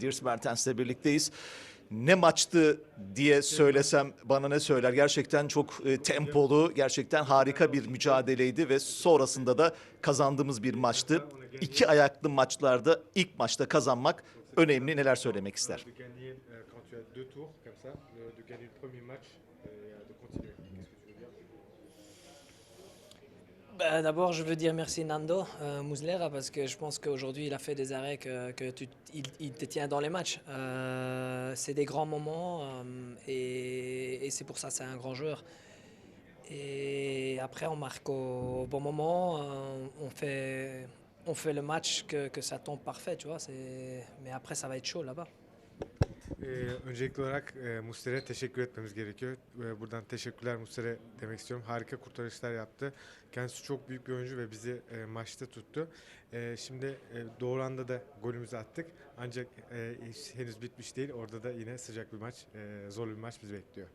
Dries Mertens'le birlikteyiz. Ne maçtı diye söylesem bana ne söyler? Gerçekten çok e, tempolu, gerçekten harika bir mücadeleydi ve sonrasında da kazandığımız bir maçtı. İki ayaklı maçlarda ilk maçta kazanmak önemli. Neler söylemek ister? Euh, D'abord, je veux dire merci Nando euh, Muslera parce que je pense qu'aujourd'hui, il a fait des arrêts que, tu, il, te tient dans les matchs. Euh, c'est des grands moments euh, et, c'est pour ça c'est un grand joueur. Et après, on marque au bon moment, on, fait, on fait le match que, que ça tombe parfait, tu vois. Mais après, ça va être chaud là-bas. Ee, öncelikli olarak e, Muslera'ya teşekkür etmemiz gerekiyor. E, buradan teşekkürler Muslera demek istiyorum. Harika kurtarışlar yaptı. Kendisi çok büyük bir oyuncu ve bizi e, maçta tuttu. E, şimdi e, doğru anda da golümüzü attık. Ancak e, iş henüz bitmiş değil. Orada da yine sıcak bir maç, e, zorlu bir maç bizi bekliyor.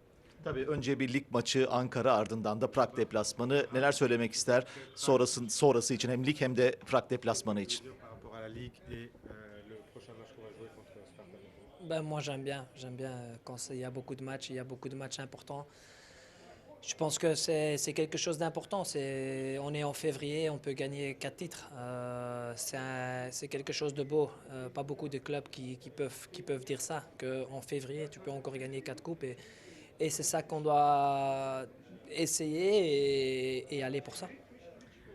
Tabii önce bir lig maçı Ankara ardından da Prag deplasmanı. Neler söylemek ister sonrası, sonrası için hem lig hem de Prag deplasmanı için? Ben, moi, j'aime bien. J'aime bien euh, quand il y a beaucoup de matchs, il y a beaucoup de matchs importants. Je pense que c'est quelque chose d'important. On est en février, on peut gagner quatre titres. Euh, c'est quelque chose de beau. Euh, pas beaucoup de clubs qui, qui peuvent, qui peuvent dire ça, qu'en février, tu peux encore gagner quatre coupes. Et, et c'est ça qu'on doit essayer et aller pour ça.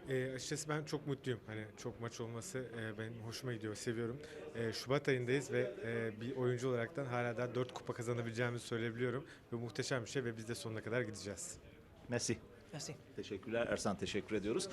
E, açıkçası ben çok mutluyum. Hani çok maç olması e, benim hoşuma gidiyor, seviyorum. E, Şubat ayındayız ve e, bir oyuncu olaraktan hala da 4 kupa kazanabileceğimizi söyleyebiliyorum. Ve muhteşem bir şey ve biz de sonuna kadar gideceğiz. Messi. Merci. Teşekkürler Ersan teşekkür ediyoruz.